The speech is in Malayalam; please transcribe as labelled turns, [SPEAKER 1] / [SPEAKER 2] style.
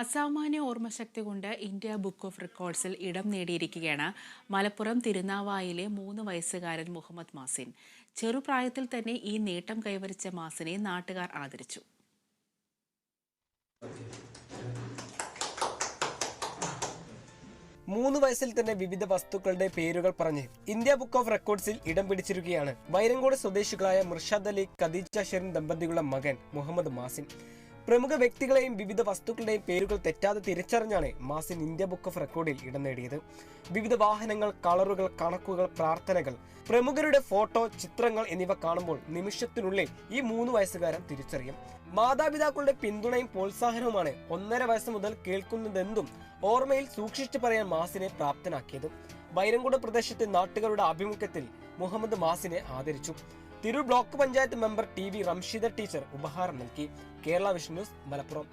[SPEAKER 1] അസാമാന്യ ഓർമ്മശക്തി കൊണ്ട് ഇന്ത്യ ബുക്ക് ഓഫ് റെക്കോർഡ്സിൽ ഇടം നേടിയിരിക്കുകയാണ് മലപ്പുറം തിരുനാവായിലെ മൂന്ന് വയസ്സുകാരൻ മുഹമ്മദ് മാസിൻ. ചെറുപ്രായത്തിൽ തന്നെ ഈ നേട്ടം കൈവരിച്ച മാസിനെ നാട്ടുകാർ ആദരിച്ചു.
[SPEAKER 2] മൂന്ന് വയസ്സിൽ തന്നെ വിവിധ വസ്തുക്കളുടെ പേരുകൾ പറഞ്ഞ് ഇന്ത്യ ബുക്ക് ഓഫ് റെക്കോർഡ്സിൽ ഇടം പിടിച്ചിരിക്കുകയാണ് വൈരങ്കോട് സ്വദേശികളായ മുർഷാദ് അലി ഖദീജ ഷെറിൻ ദമ്പതികളുടെ മകൻ മുഹമ്മദ് മാസിൻ. പ്രമുഖ വ്യക്തികളെയും വിവിധ വസ്തുക്കളുടെയും പേരുകൾ തെറ്റാതെ തിരിച്ചറിഞ്ഞാണ് മാസിൻ ഇന്ത്യ ബുക്ക് ഓഫ് റെക്കോർഡിൽ ഇടം നേടിയത്. വിവിധ വാഹനങ്ങൾ കളറുകൾ കണക്കുകൾ പ്രാർത്ഥനകൾ പ്രമുഖരുടെ ഫോട്ടോ ചിത്രങ്ങൾ എന്നിവ കാണുമ്പോൾ നിമിഷത്തിനുള്ളിൽ ഈ മൂന്ന് വയസ്സുകാരൻ തിരിച്ചറിയും. മാതാപിതാക്കളുടെ പിന്തുണയും പ്രോത്സാഹനവുമാണ് ഒന്നര വയസ്സ് മുതൽ കേൾക്കുന്നതെന്തും ഓർമ്മയിൽ സൂക്ഷിച്ചു പറയാൻ മാസിനെ പ്രാപ്തനാക്കിയത്. ബൈരങ്കുട പ്രദേശത്തെ നാട്ടുകാരുടെ ആഭിമുഖ്യത്തിൽ മുഹമ്മദ് മാസിനെ ആദരിച്ചു. Tirur block panchayat member T V Ramshida teacher ഉപഹാരം നൽകി. Kerala vision news Malappuram.